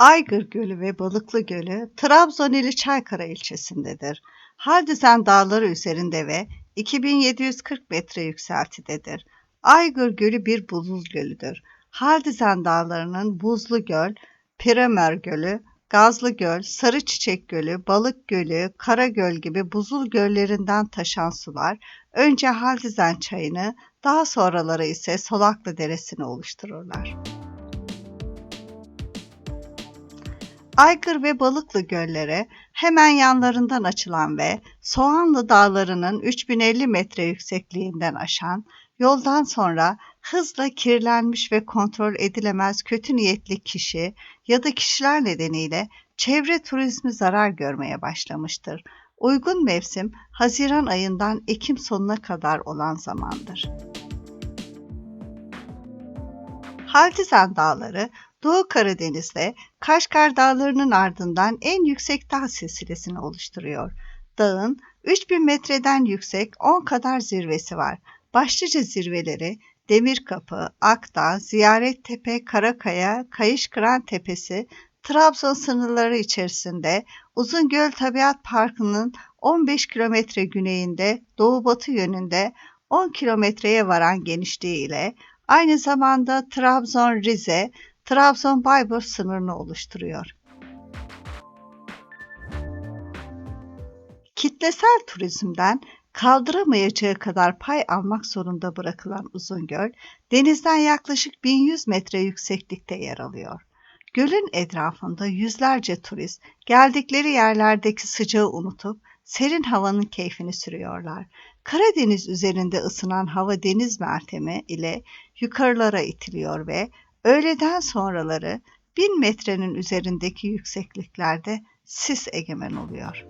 Aygır Gölü ve Balıklı Gölü Trabzon ili Çaykara ilçesindedir. Haldizen dağları üzerinde ve 2740 metre yükseltidedir. Aygır Gölü bir buzul gölüdür. Haldizen dağlarının Buzlu Göl, Piremer Gölü, Gazlı Göl, Sarı Çiçek Gölü, Balık Gölü, Kara Göl gibi buzul göllerinden taşan sular önce Haldizen çayını, daha sonraları ise Solaklı Deresi'ni oluştururlar. Aygır ve Balıklı göllere hemen yanlarından açılan ve Soğanlı Dağları'nın 3050 metre yüksekliğinden aşan yoldan sonra hızla kirlenmiş ve kontrol edilemez kötü niyetli kişi ya da kişiler nedeniyle çevre turizmi zarar görmeye başlamıştır. Uygun mevsim Haziran ayından Ekim sonuna kadar olan zamandır. Haldizan Dağları Doğu Karadeniz'de Kaşgar Dağları'nın ardından en yüksek dağ silsilesini oluşturuyor. Dağın 3000 metreden yüksek 10 kadar zirvesi var. Başlıca zirveleri Demirkapı, Akdağ, Ziyarettepe, Karakaya, Kayışkıran Tepesi, Trabzon sınırları içerisinde Uzungöl Tabiat Parkı'nın 15 kilometre güneyinde doğu-batı yönünde 10 kilometreye varan genişliği ile aynı zamanda Trabzon-Rize, Trabzon-Bayburt sınırını oluşturuyor. Kitlesel turizmden kaldıramayacağı kadar pay almak zorunda bırakılan Uzungöl, denizden yaklaşık 1100 metre yükseklikte yer alıyor. Gölün etrafında yüzlerce turist geldikleri yerlerdeki sıcağı unutup serin havanın keyfini sürüyorlar. Karadeniz üzerinde ısınan hava deniz mertemi ile yukarılara itiliyor ve öğleden sonraları 1000 metrenin üzerindeki yüksekliklerde sis egemen oluyor.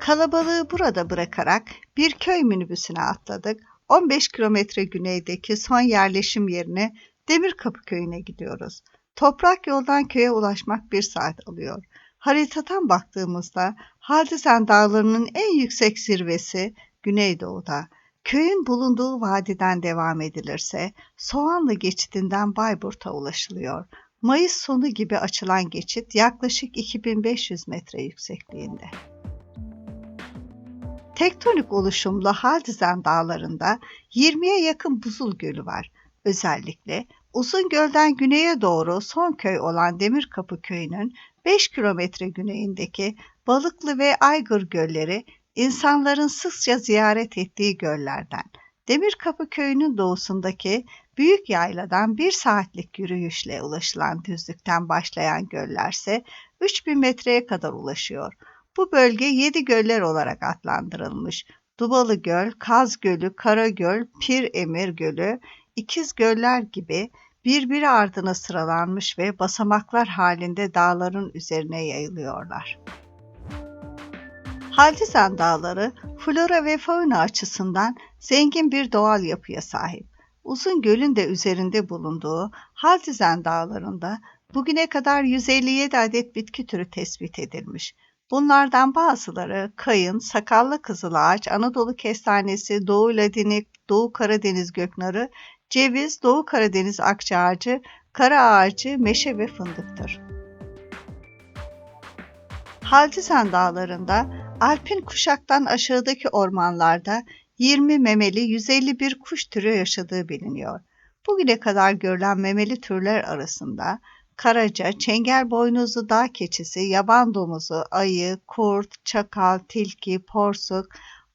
Kalabalığı burada bırakarak bir köy minibüsüne atladık. 15 kilometre güneydeki son yerleşim yerine Demirkapı köyüne gidiyoruz. Toprak yoldan köye ulaşmak bir saat alıyor. Haritadan baktığımızda Haldisen Dağları'nın en yüksek zirvesi Güneydoğu'da. Köyün bulunduğu vadiden devam edilirse Soğanlı geçitinden Bayburt'a ulaşılıyor. Mayıs sonu gibi açılan geçit yaklaşık 2500 metre yüksekliğinde. Tektonik oluşumlu Haldizen dağlarında 20'ye yakın buzul gölü var. Özellikle Uzun Göl'den güneye doğru son köy olan Demirkapı köyünün 5 kilometre güneyindeki Balıklı ve Aygır gölleri insanların sıkça ziyaret ettiği göllerden. Demirkapı köyünün doğusundaki büyük yayladan bir saatlik yürüyüşle ulaşılan düzlükten başlayan göllerse 3000 metreye kadar ulaşıyor. Bu bölge yedi göller olarak adlandırılmış. Dubalı Göl, Kaz Gölü, Karagöl, Pir Emir Gölü, İkiz Göller gibi birbiri ardına sıralanmış ve basamaklar halinde dağların üzerine yayılıyorlar. Haldizan Dağları flora ve fauna açısından zengin bir doğal yapıya sahip. Uzun gölün de üzerinde bulunduğu Haldizan Dağları'nda bugüne kadar 157 adet bitki türü tespit edilmiş. Bunlardan bazıları kayın, sakallı kızılağaç, Anadolu kestanesi, Doğu Ladinik, Doğu Karadeniz göknarı, ceviz, Doğu Karadeniz akçaağacı, kara ağacı, meşe ve fındıktır. Haldizan dağlarında Alpin kuşaktan aşağıdaki ormanlarda 20 memeli 151 kuş türü yaşadığı biliniyor. Bugüne kadar görülen memeli türler arasında karaca, çengel boynuzlu dağ keçisi, yaban domuzu, ayı, kurt, çakal, tilki, porsuk,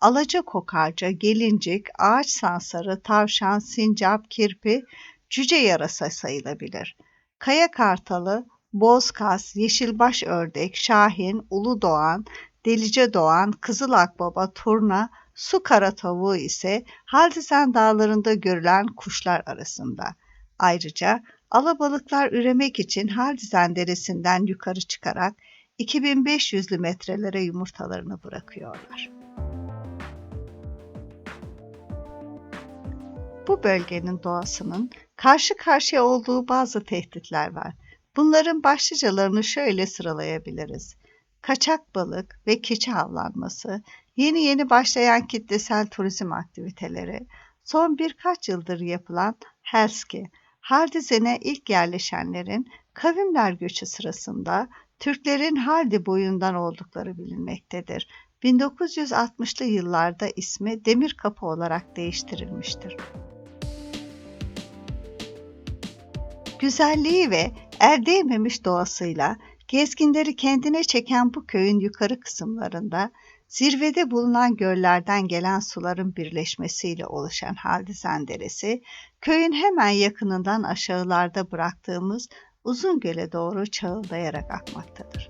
alaca kokarca, gelincik, ağaç sansarı, tavşan, sincap, kirpi, cüce yarasa sayılabilir. Kaya kartalı, bozkaz, yeşilbaş ördek, şahin, ulu doğan, delice doğan, kızıl akbaba, turna, su kara tavuğu ise Haldisen dağlarında görülen kuşlar arasında. Ayrıca alabalıklar üremek için Haldisen deresinden yukarı çıkarak 2500'lü metrelere yumurtalarını bırakıyorlar. Bu bölgenin doğasının karşı karşıya olduğu bazı tehditler var. Bunların başlıcalarını şöyle sıralayabiliriz. Kaçak balık ve keçi avlanması, yeni yeni başlayan kitlesel turizm aktiviteleri, son birkaç yıldır yapılan Helski, Hardizen'e ilk yerleşenlerin kavimler göçü sırasında Türklerin Hardi boyundan oldukları bilinmektedir. 1960'lı yıllarda ismi Demir Kapı olarak değiştirilmiştir. Güzelliği ve el değmemiş doğasıyla gezginleri kendine çeken bu köyün yukarı kısımlarında zirvede bulunan göllerden gelen suların birleşmesiyle oluşan Haldizen Deresi, köyün hemen yakınından aşağılarda bıraktığımız uzun göle doğru çağıldayarak akmaktadır.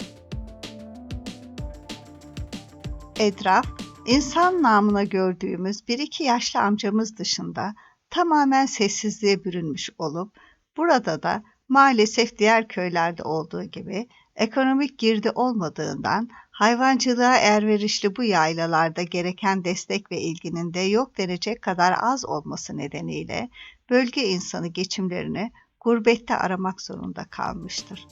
Etraf, insan namına gördüğümüz bir iki yaşlı amcamız dışında tamamen sessizliğe bürünmüş olup, burada da maalesef diğer köylerde olduğu gibi ekonomik girdi olmadığından hayvancılığa erverişli bu yaylalarda gereken destek ve ilginin de yok denecek kadar az olması nedeniyle bölge insanı geçimlerini gurbette aramak zorunda kalmıştır.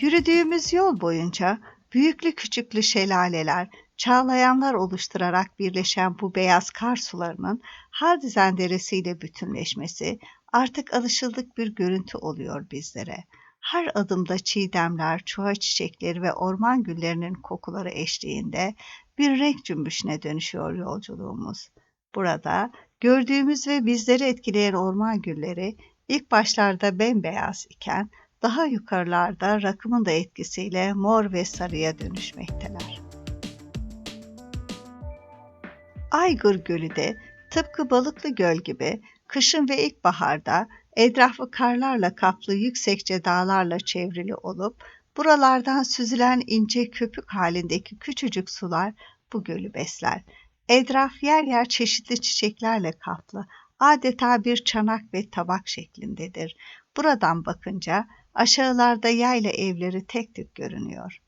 Yürüdüğümüz yol boyunca büyüklü küçüklü şelaleler, çağlayanlar oluşturarak birleşen bu beyaz kar sularının Hardizen Deresi ile bütünleşmesi artık alışıldık bir görüntü oluyor bizlere. Her adımda çiğdemler, çuha çiçekleri ve orman güllerinin kokuları eşliğinde bir renk cümbüşüne dönüşüyor yolculuğumuz. Burada gördüğümüz ve bizleri etkileyen orman gülleri ilk başlarda bembeyaz iken daha yukarılarda rakımın da etkisiyle mor ve sarıya dönüşmekteler. Aygır Gölü de tıpkı Balıklı Göl gibi kışın ve ilkbaharda etrafı karlarla kaplı yüksekçe dağlarla çevrili olup buralardan süzülen ince köpük halindeki küçücük sular bu gölü besler. Etraf yer yer çeşitli çiçeklerle kaplı, adeta bir çanak ve tabak şeklindedir. Buradan bakınca aşağılarda yayla evleri tek tük görünüyor.